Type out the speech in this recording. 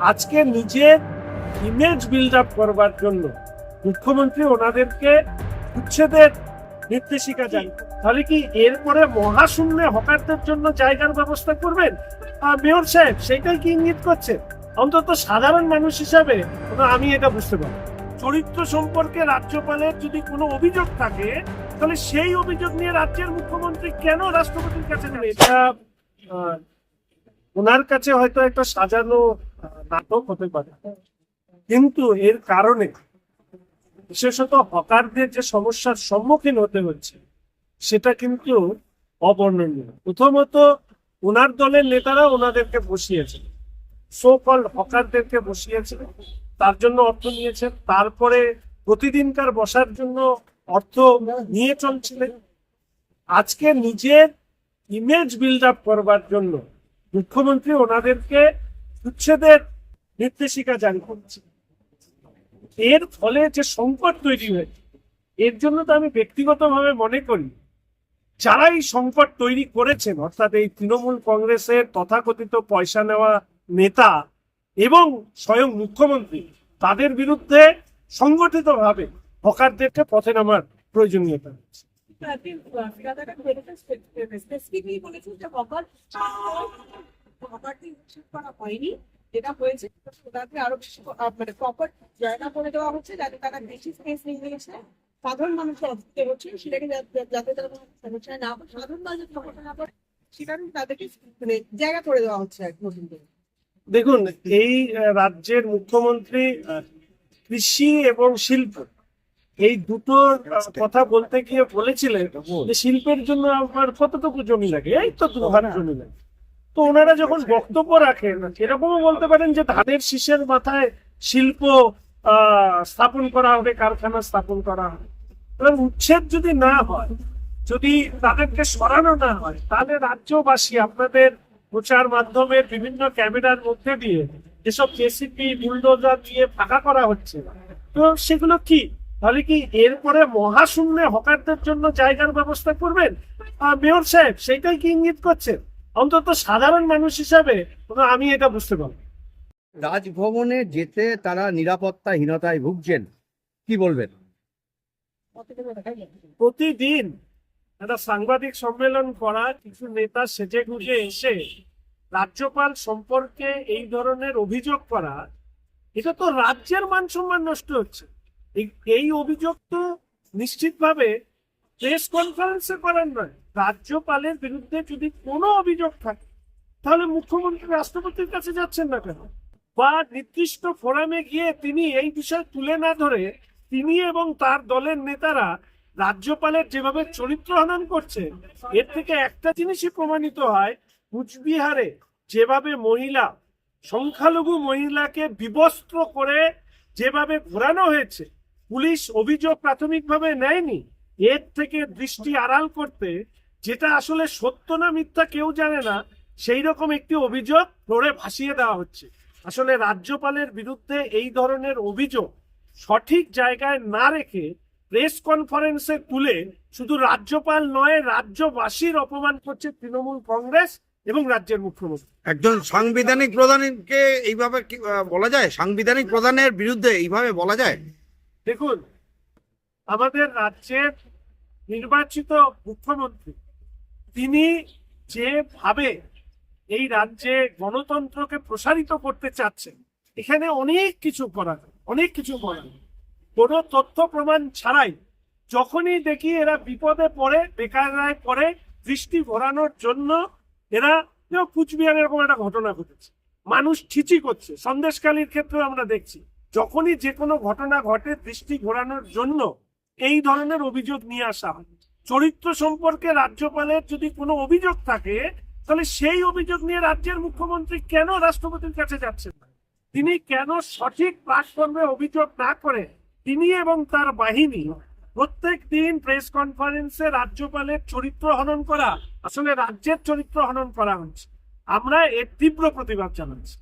আজকে নিজের image build up করবার জন্য মুখ্যমন্ত্রী ওনাদেরকে উচ্ছেদের নির্দেশিকা জারি তাহলে কি এরপরে মহাশূন্যে হকারদের জন্য জায়গার ব্যবস্থা করবেন? মেয়র সাহেব সেটাই কি ইঙ্গিত করছে? অন্তত সাধারণ মানুষ হিসাবে আমি এটা বুঝতে পারি চরিত্র সম্পর্কে রাজ্যপালের যদি কোনো অভিযোগ থাকে তাহলে সেই অভিযোগ নিয়ে রাজ্যের মুখ্যমন্ত্রী কেন রাষ্ট্রপতির কাছে নেবে এটা ওনার কাছে হয়তো একটা সাজানো নাটক হতে পারে। কিন্তু এর কারণে বিশেষত হকারদের যে সমস্যার সম্মুখীন হতে হচ্ছে, সেটা কিন্তু অবর্ণনীয়। প্রথমত ওনার দলের নেতারা ওনাদেরকে বসিয়েছেন। সো কল হকারদেরকে বসিয়েছেন, তার জন্য অর্থ নিয়েছেন। তারপরে প্রতিদিনকার বসার জন্য অর্থ নিয়ে চলছিলেন। আজকে নিজের ইমেজ বিল্ড আপ করবার জন্য মুখ্যমন্ত্রী ওনাদেরকে উচ্ছেদের নির্দেশিকা জারি করছে। এর ফলে যে সংকট তৈরি হয়েছে, এর জন্য তো আমি ব্যক্তিগতভাবে মনে করি যারা এই সংকট তৈরি করেছেন, অর্থাৎ এই তৃণমূল কংগ্রেসের তথাকথিত পয়সা নেওয়া নেতা এবং স্বয়ং মুখ্যমন্ত্রী, তাদের বিরুদ্ধে সংগঠিতভাবে হকারদেরকে পথে নামার প্রয়োজনীয়তা রয়েছে। আপনি ফিরাদাটা স্পেসিফিকলি বলেছেন যে হকার হকারদের উচ্ছেদ করা হয়নি। যেটা হয়েছে তাকে আরও বেশি মানে প্রপার জায়গা করে দেওয়া হচ্ছে যাতে তারা বেশি স্পেস নিয়ে নিয়েছে সাধারণ মানুষের অসুবিধা হচ্ছে সেটাকে যাতে- তারা সমস্যা না পড়ে, সাধারণ সমস্যা না সেটা তাদেরকে মানে জায়গা করে দেওয়া হচ্ছে এক নতুন করে। দেখুন এই রাজ্যের মুখ্যমন্ত্রী কৃষি এবং শিল্প এই দুটো কথা বলতে গিয়ে বলেছিলেন যে শিল্পের জন্য আমার কতটুকু জমি লাগে? এই তো দু জমি লাগে। তো ওনারা যখন বক্তব্য রাখেন এরকমও বলতে পারেন যে ধানের শীষের মাথায় শিল্প আহ, স্থাপন করা হবে কারখানা স্থাপন করা হবে। উচ্ছেদ যদি না হয় যদি তাদেরকে সরানো না হয় তাহলে রাজ্যবাসী আপনাদের প্রচার মাধ্যমের বিভিন্ন ক্যামেরার মধ্যে দিয়ে যেসব জেসিপি বুলডোজার দিয়ে ফাঁকা করা হচ্ছে তো সেগুলো কি? তাহলে কি এরপরে মহাশূন্যে হকারদের জন্য জায়গার ব্যবস্থা করবেন? মেয়র সাহেব সেটাই কি ইঙ্গিত করছেন? অন্তত সাধারণ মানুষ হিসাবে আমি এটা বুঝতে পারব রাজভবনে যেতে তারা নিরাপত্তাহীনতায় ভুগছেন কি বলবেন? প্রতিদিন একটা সাংবাদিক সম্মেলন করা কিছু নেতা সেজে গুজে এসে রাজ্যপাল সম্পর্কে এই ধরনের অভিযোগ করা এটা তো রাজ্যের মান সম্মান নষ্ট হচ্ছে। এই- এই অভিযোগ তো নিশ্চিতভাবে প্রেস কনফারেন্সে করার নয়, রাজ্যপালের বিরুদ্ধে যদি কোনো অভিযোগ থাকে, তাহলে মুখ্যমন্ত্রী রাষ্ট্রপতির কাছে যাচ্ছেন না কেন? বা নির্দিষ্ট ফোরামে গিয়ে তিনি এই বিষয় তুলে না ধরে তিনি এবং তার দলের নেতারা রাজ্যপালের যেভাবে চরিত্র হনন করছে, এর থেকে একটা জিনিসই প্রমাণিত হয়, কুচবিহারে যেভাবে মহিলা, সংখ্যালঘু মহিলাকে বিবস্ত্র করে যেভাবে ঘোরানো হয়েছে, পুলিশ অভিযোগ প্রাথমিকভাবে নেয়নি এর থেকে দৃষ্টি আড়াল করতে যেটা আসলে সত্য না মিথ্যা কেউ জানে না সেই রকম একটি অভিযোগ ফ্লোরে ভাসিয়ে দেওয়া হচ্ছে। আসলে রাজ্যপালের বিরুদ্ধে এই ধরনের অভিযোগ সঠিক জায়গায় না রেখে প্রেস কনফারেন্সে তুলে শুধু রাজ্যপাল নয় রাজ্যবাসীর অপমান করছে তৃণমূল কংগ্রেস এবং রাজ্যের মুখ্যমন্ত্রী। একজন সাংবিধানিক প্রধানকে এইভাবে বলা যায়? সাংবিধানিক প্রধানের বিরুদ্ধে এইভাবে বলা যায়? দেখুন আমাদের রাজ্যের নির্বাচিত মুখ্যমন্ত্রী, তিনি যেভাবে এই রাজ্যে গণতন্ত্রকে প্রসারিত করতে চাচ্ছেন, এখানে অনেক কিছু করা অনেক কিছু করা। কোনো তথ্য প্রমাণ ছাড়াই যখনই দেখি এরা বিপদে পড়ে বেকার রায় পড়ে, দৃষ্টি ঘোরানোর জন্য এরা যেমন কুচবিহারের এরকম একটা ঘটনা ঘটেছে মানুষ ঠিচি করছে সন্দেশকালীর ক্ষেত্রে আমরা দেখছি, যখনই যে কোনো ঘটনা ঘটে, দৃষ্টি ঘোরানোর জন্য এই ধরনের অভিযোগ নিয়ে আসা হয়। চরিত্র সম্পর্কে রাজ্যপালের যদি কোনো অভিযোগ থাকে, তাহলে সেই অভিযোগ নিয়ে রাজ্যের মুখ্যমন্ত্রী কেন রাষ্ট্রপতির কাছে যাচ্ছেন না? তিনি কেন সঠিক প্ল্যাটফর্মে অভিযোগ না করে তিনি এবং তার বাহিনী প্রত্যেক দিন প্রেস কনফারেন্সে রাজ্যপালের চরিত্র হনন করা, আসলে রাজ্যের চরিত্র হনন করা হচ্ছে। আমরা এর তীব্র প্রতিবাদ জানাচ্ছি।